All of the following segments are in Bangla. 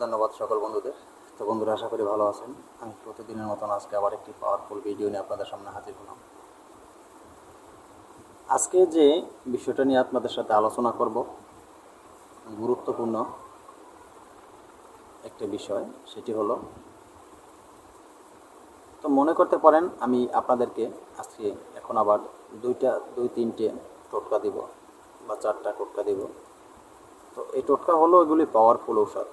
ধন্যবাদ সকল বন্ধুদের। তো বন্ধুরা, আশা করি ভালো আছেন। আমি প্রতিদিনের মতন আজকে আবার একটি পাওয়ারফুল ভিডিও নিয়ে আপনাদের সামনে হাজির হলাম। আজকে যে বিষয়টা নিয়ে আপনাদের সাথে আলোচনা করব, গুরুত্বপূর্ণ একটা বিষয়, সেটি হলো, তো মনে করতে পারেন আমি আপনাদেরকে আজকে এখন আবার দুইটা, দুই, তিনটে টোটকা দিব বা চারটা টোটকা দিব। তো এই টোটকা হলো এগুলি পাওয়ারফুল ঔষধ।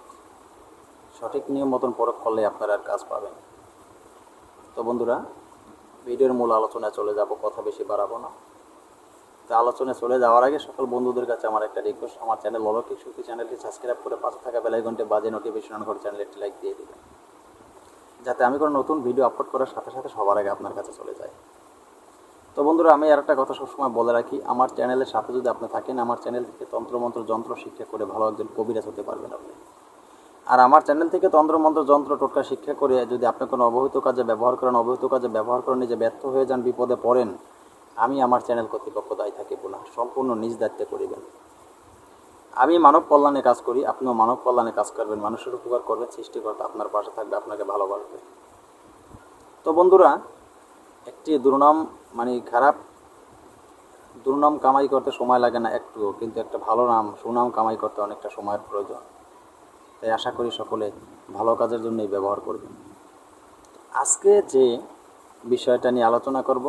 সঠিক নিয়ম মতন প্রয়োগ করলে আপনারা আর কাজ পাবেন। তো বন্ধুরা, ভিডিওর মূল আলোচনায় চলে যাব, কথা বেশি বাড়াবো না। তো আলোচনায় চলে যাওয়ার আগে সকল বন্ধুদের কাছে আমার একটা রিকোয়েস্ট আমার চ্যানেল অলৌকিক শক্তি চ্যানেলটি সাবস্ক্রাইব করে পাশে থাকা বেলাই ঘন্টে বাজে নোটিফিকেশন করে চ্যানেলে একটি লাইক দিয়ে দেবেন। যাতে আমি কোনো নতুন ভিডিও আপলোড করার সাথে সাথে সবার আগে আপনার কাছে চলে যায়। তো বন্ধুরা, আমি আর একটা কথা সবসময় বলে রাখি, আমার চ্যানেলের সাথে যদি আপনি থাকেন, আমার চ্যানেল থেকে তন্ত্রমন্ত্র, যন্ত্র, শিক্ষা করে ভালো একজন কবিরাজ হতে পারবেন আপনি। আর আমার চ্যানেল থেকে তন্ত্রমন্ত্র যন্ত্র টোটকা শিক্ষা করে যদি আপনি কোনো অবহিত কাজে ব্যবহার করেন, অবহিত কাজে ব্যবহার করেন নিজে ব্যর্থ হয়ে যান, বিপদে পড়েন, আমি আমার চ্যানেল কর্তৃপক্ষ দায়ী থাকিব না সম্পূর্ণ নিজ দায়িত্বে করিবেন। আমি মানব কল্যাণে কাজ করি, আপনিও মানব কল্যাণে কাজ করবেন, মানুষের উপকার করবেন সৃষ্টিকর্তা আপনার পাশে থাকবে, আপনাকে ভালোবাসবে। তো বন্ধুরা, একটি দুর্নাম মানে খারাপ দুর্নাম কামাই করতে সময় লাগে না একটু কিন্তু একটা ভালো নাম, সুনাম কামাই করতে অনেকটা সময়ের প্রয়োজন। তাই আশা করি সকলে ভালো কাজের জন্যই ব্যবহার করবেন। আজকে যে বিষয়টা নিয়ে আলোচনা করব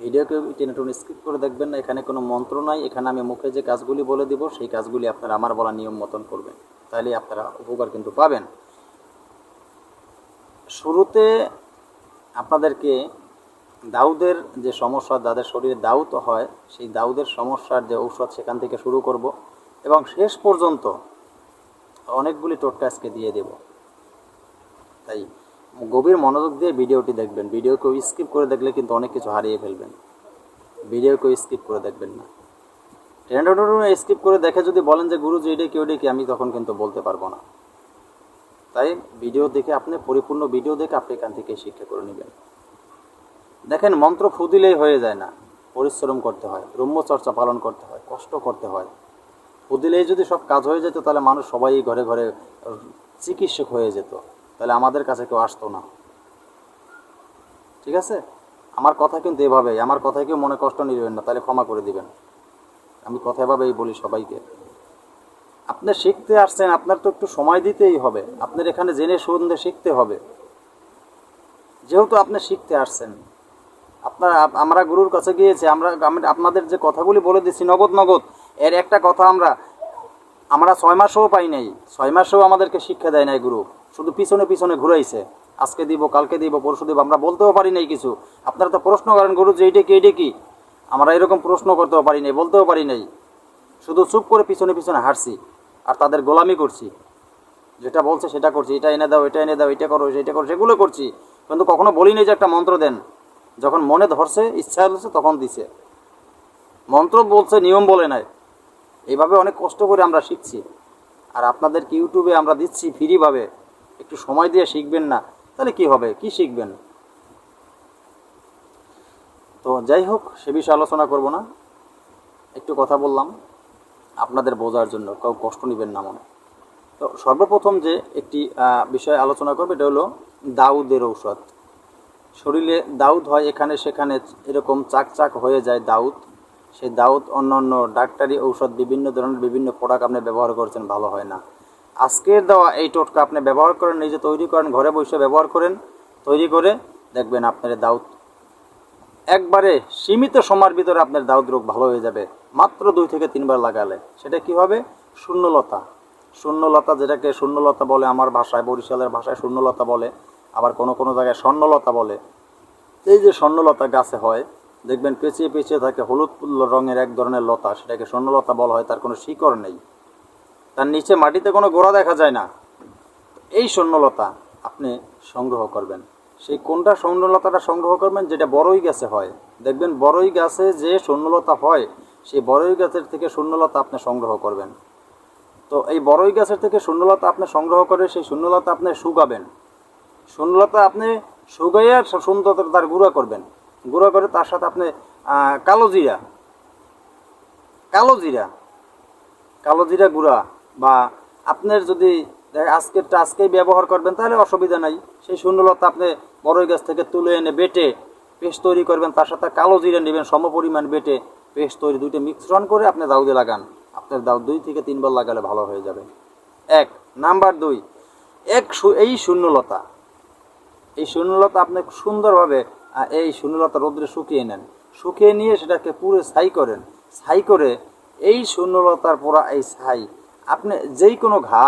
ভিডিওকে টেনে টুনে স্কিপ করে দেখবেন না, এখানে কোনো মন্ত্র নাই, এখানে আমি মুখে যে কাজগুলি বলে দিব, সেই কাজগুলি আপনারা আমার বলা নিয়ম মতন করবেন। তাহলে আপনারা উপকার কিন্তু পাবেন। শুরুতে আপনাদেরকে দাউদের যে সমস্যা, যাদের শরীরে দাউদ হয়, সেই দাউদের সমস্যার যে ঔষধ সেখান থেকে শুরু করব এবং শেষ পর্যন্ত অনেকগুলি টোটকা আজকে দিয়ে দেব। তাই গভীর মনোযোগ দিয়ে ভিডিওটি দেখবেন। ভিডিওকেও স্কিপ করে দেখলে কিন্তু অনেক কিছু হারিয়ে ফেলবেন। ভিডিওকেও স্কিপ করে দেখবেন না। ট্রেন্ড স্কিপ করে দেখে যদি বলেন যে, গুরুজি, এটা কেউ ডেকে আমি তখন কিন্তু বলতে পারব না। তাই ভিডিও দেখে আপনি, পরিপূর্ণ ভিডিও দেখে আপনি এখান থেকে শিক্ষা করে নেবেন। দেখেন, মন্ত্র ফু দিলেই হয়ে যায় না। পরিশ্রম করতে হয়, ব্রহ্মচর্চা পালন করতে হয়, কষ্ট করতে হয়। ফু দিলেই যদি সব কাজ হয়ে যেত, তাহলে মানুষ সবাই ঘরে ঘরে চিকিৎসক হয়ে যেত। তাহলে আমাদের কাছে কেউ আসতো না। ঠিক আছে? আমার কথা কিন্তু এভাবেই, আমার কথায় কেউ মনে কষ্ট নিবেন না, তাহলে ক্ষমা করে দিবেন। আমি কথা এভাবেই বলি সবাইকে। আপনি শিখতে আসছেন, আপনার তো একটু সময় দিতেই হবে। আপনার এখানে জেনে শুনতে শিখতে হবে। যেহেতু আপনি শিখতে আসছেন, আপনার আমরা গুরুর কাছে গিয়েছি, আমরা আপনাদের যে কথাগুলি বলে দিচ্ছি, নগদ নগদ এর একটা কথা আমরা আমরা ছয় মাসও পাই নাই, ছয় মাসেও আমাদেরকে শিক্ষা দেয় নাই গুরু। শুধু পিছনে পিছনে ঘুরাইছে। আজকে দিব, কালকে দিব, পরশু দিব, আমরা বলতেও পারি নাই কিছু। আপনারা তো প্রশ্ন করেন, গুরু, যে এইটা কি এইটা কি? আমরা এরকম প্রশ্ন করতেও পারি নাই, বলতেও পারি নাই। শুধু চুপ করে পিছনে পিছনে হাঁটছি, আর তাদের গোলামি করছি। যেটা বলছে সেটা করছি, এটা এনে দাও, এটা এনে দাও, এটা করো, সেটা করো, সেগুলো করছি। কিন্তু কখনো বলি নাই যে একটা মন্ত্র দেন। যখন মনে ধরছে, ইচ্ছা হচ্ছে তখন দিছে। মন্ত্র বলছে, নিয়ম বলে নাই। এইভাবে অনেক কষ্ট করে আমরা শিখছি। আর আপনাদেরকে ইউটিউবে আমরা দিচ্ছি ফ্রিভাবে। একটু সময় দিয়ে শিখবেন না, তাহলে কি হবে? কি শিখবেন? তো যাই হোক, সে বিষয়ে আলোচনা করব না। একটু কথা বললাম, আপনাদের বোঝার জন্য, কেউ কষ্ট নেবেন না মনে। তো সর্বপ্রথম যে একটি বিষয় আলোচনা করবে, এটা হলো দাউদের ঔষধ। শরীরে দাউদ হয় এখানে সেখানে এরকম চাক চাক হয়ে যায় দাউদ। সেই দাউদ অন্য অন্য ডাক্তারি ঔষধ বিভিন্ন ধরনের বিভিন্ন প্রোডাক্ট আপনি ব্যবহার করছেন, ভালো হয় না। আজকের দেওয়া এই টোটকা আপনি ব্যবহার করেন, নিজে তৈরি করেন, ঘরে বসে ব্যবহার করেন, তৈরি করে দেখবেন আপনার দাউদ একবারে সীমিত সময়ের ভিতরে আপনার দাউদ রোগ ভালো হয়ে যাবে, মাত্র দুই থেকে তিনবার লাগালে। সেটা কি হবে? শূন্যলতা। শূন্যলতা যেটাকে শূন্যলতা বলে, আমার ভাষায়, বরিশালের ভাষায় শূন্যলতা বলে, আবার কোনো কোনো জায়গায় স্বর্ণলতা বলে। এই যে স্বর্ণলতা গাছে হয় দেখবেন পেঁচিয়ে পেঁচিয়ে থাকে হলুদ রঙের এক ধরনের লতা, সেটাকে স্বর্ণলতা বলা হয়, তার কোনো শিকড় নেই। তার নিচে মাটিতে কোনো গোড়া দেখা যায় না। এই স্বর্ণলতা আপনি সংগ্রহ করবেন। সেই কোনটা স্বর্ণলতাটা সংগ্রহ করবেন, যেটা বড়ই গাছে হয়? দেখবেন বড়ই গাছে যে স্বর্ণলতা হয়, সেই বড়ই গাছের থেকে স্বর্ণলতা আপনি সংগ্রহ করবেন। তো এই বড়ই গাছের থেকে শূন্যলতা আপনি সংগ্রহ করে, সেই শূন্যলতা আপনি শুকাবেন। শূন্যলতা আপনি শুকাইয়া সুন্দর তার গুঁড়া করবেন। গুঁড়া করে তার সাথে আপনি কালো জিরা। কালো জিরা। কালো জিরা গুঁড়া। বা আপনার যদি দেখ আজকেরটা আজকেই ব্যবহার করবেন, তাহলে অসুবিধা নাই। সেই শূন্যলতা আপনি বড়ই গাছ থেকে তুলে এনে বেটে পেস্ট তৈরি করবেন, তার সাথে কালো জিরে নেবেন সম পরিমাণ বেটে পেস্ট তৈরি দুইটা মিশ্রণ করে আপনি দাউদে লাগান। আপনার দাউদ দুই থেকে তিনবার লাগালে ভালো হয়ে যাবে। এক, নাম্বার দুই, এক এই শূন্যলতা এই শূন্যলতা আপনি সুন্দরভাবে এই শূন্যলতা রোদ্রে শুকিয়ে নেন। শুকিয়ে নিয়ে সেটাকে পুরো ছাই করেন। ছাই করে এই শূন্যলতার পোড়া এই ছাই, আপনি যেই কোনো ঘা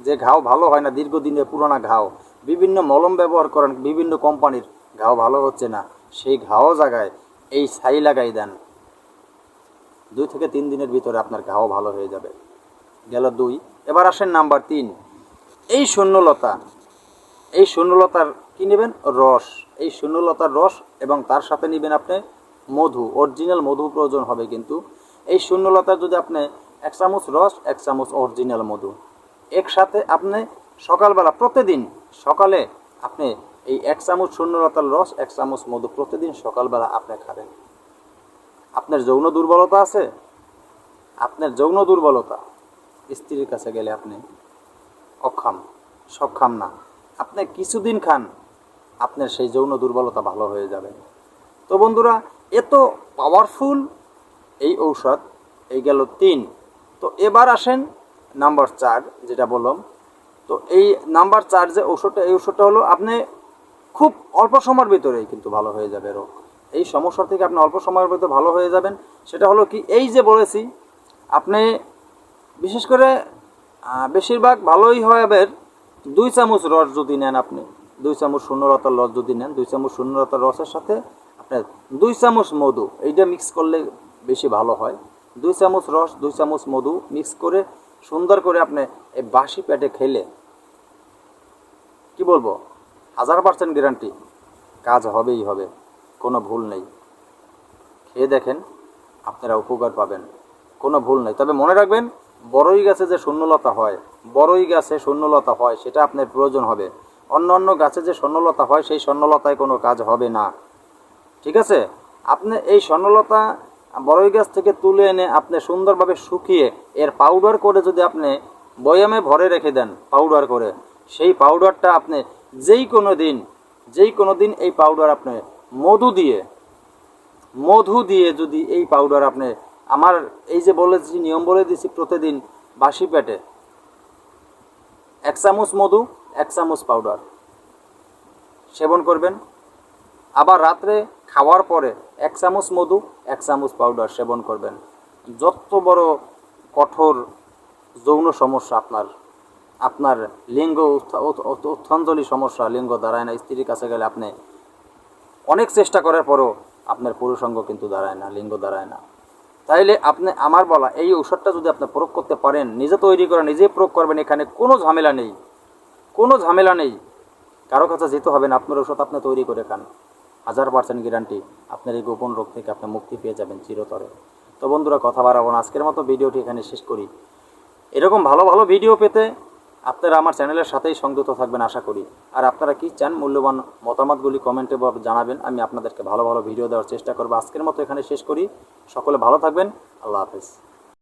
যে ঘাও ভালো হয় না, দীর্ঘদিনের পুরোনো ঘাও, বিভিন্ন মলম ব্যবহার করেন, বিভিন্ন কোম্পানির ঘাও ভালো হচ্ছে না, সেই ঘাও জায়গায় এই ছাই লাগাই দেন। দুই থেকে তিন দিনের ভিতরে আপনার ঘাও ভালো হয়ে যাবে। গেল দুই। এবার আসেন নাম্বার তিন। এই শূন্যলতা, এই শূন্যলতার কি নেবেন? রস। এই শূন্যলতার রস এবং তার সাথে নেবেন আপনি মধু। অরিজিনাল মধু প্রয়োজন হবে কিন্তু। এই শূন্যলতার যদি আপনি এক চামচ রস, এক চামচ অরিজিনাল মধু। একসাথে আপনি সকালবেলা প্রতিদিন সকালে আপনি এই এক চামচ শূন্যলতার রস, এক চামচ মধু প্রতিদিন সকালবেলা আপনি খাবেন। আপনার যৌন দুর্বলতা আছে? আপনার যৌন দুর্বলতা। স্ত্রীর কাছে গেলে আপনি অক্ষম। সক্ষম না। আপনি কিছুদিন খান আপনার সেই যৌন দুর্বলতা ভালো হয়ে যাবে। তো বন্ধুরা, এত পাওয়ারফুল এই ঔষধ, এই গেল তিন। তো এবার আসেন নাম্বার চার, যেটা বললাম। তো এই নাম্বার চার যে ঔষধটা, এই ঔষধটা হলো আপনি খুব অল্প সময়ের ভিতরেই কিন্তু ভালো হয়ে যাবে রোগ। এই সমস্যা থেকে আপনি অল্প সময়ের ভিতরে ভালো হয়ে যাবেন। সেটা হলো কি, এই যে বলেছি, আপনি বিশেষ করে বেশিরভাগ ভালোই এবার দুই চামচ রস যদি নেন আপনি দুই চামচ শূন্যলতার রস যদি নেন, দুই চামচ শূন্যলতার রসের সাথে আপনার দুই চামচ মধু, এইটা মিক্স করলে বেশি ভালো হয়। দুই চামচ রস, দুই চামচ মধু মিক্স করে সুন্দর করে আপনি এই বাসি পেটে খেলে, কি বলব? হাজার পার্সেন্ট গ্যারান্টি কাজ হবেই হবে, কোনো ভুল নেই। খেয়ে দেখেন, আপনারা উপকার পাবেন, কোনো ভুল নেই। তবে মনে রাখবেন, বড়ই গাছে যে শূন্যলতা হয়, বড়ই গাছে শূন্যলতা হয়, সেটা আপনার প্রয়োজন হবে। অন্য অন্য গাছে যে স্বর্ণলতা হয়, সেই স্বর্ণলতায় কোনো কাজ হবে না। ঠিক আছে? আপনি এই স্বর্ণলতা বড়ই গাছ থেকে তুলে এনে আপনি সুন্দরভাবে শুকিয়ে এর পাউডার করে যদি আপনি বয়ামে ভরে রেখে দেন পাউডার করে, সেই পাউডারটা আপনি যেই কোনো দিন, যেই কোনো দিন এই পাউডার আপনি মধু দিয়ে মধু দিয়ে যদি এই পাউডার আপনি, আমার এই যে বলেছি, নিয়ম বলে দিয়েছি প্রতিদিন বাসি পেটে। এক চামচ মধু এক চামচ পাউডার সেবন করবেন। আবার রাত্রে খাওয়ার পরে এক চামচ মধু এক চামচ পাউডার সেবন করবেন। যত বড় কঠোর যৌন সমস্যা আপনার আপনার লিঙ্গ উত্থ- উত্থ- উত্থ- উত্থানজলি সমস্যা, লিঙ্গ দাঁড়ায় না, স্ত্রীর কাছে গেলে আপনি অনেক চেষ্টা করার পরও আপনার পুরুষাঙ্গ কিন্তু দাঁড়ায় না, লিঙ্গ দাঁড়ায় না। তাইলে আপনি, আমার বলা, এই ঔষধটা যদি আপনি প্রয়োগ করতে পারেন, নিজে তৈরি করে নিজে প্রয়োগ করবেন, এখানে কোনো ঝামেলা নেই। কোনো ঝামেলা নেই। কারও কাছে যেতে হবে না, আপনার ওষুধ আপনি তৈরি করে খান। হাজার পার্সেন্ট গ্যারান্টি, আপনার এই গোপন রোগ থেকে আপনি মুক্তি পেয়ে যাবেন চিরতরে। তো বন্ধুরা, কথা বাড়াবো না, আজকের মতো ভিডিওটি এখানে শেষ করি। এরকম ভালো ভালো ভিডিও পেতে আপনারা আমার চ্যানেলের সাথেই সংযুক্ত থাকবেন, আশা করি। আর আপনারা কি চান মূল্যবান মতামতগুলি কমেন্টে জানাবেন, আমি আপনাদেরকে ভালো ভালো ভিডিও দেওয়ার চেষ্টা করব। আজকের মতো এখানে শেষ করি। সকলে ভালো থাকবেন, আল্লাহ হাফেজ।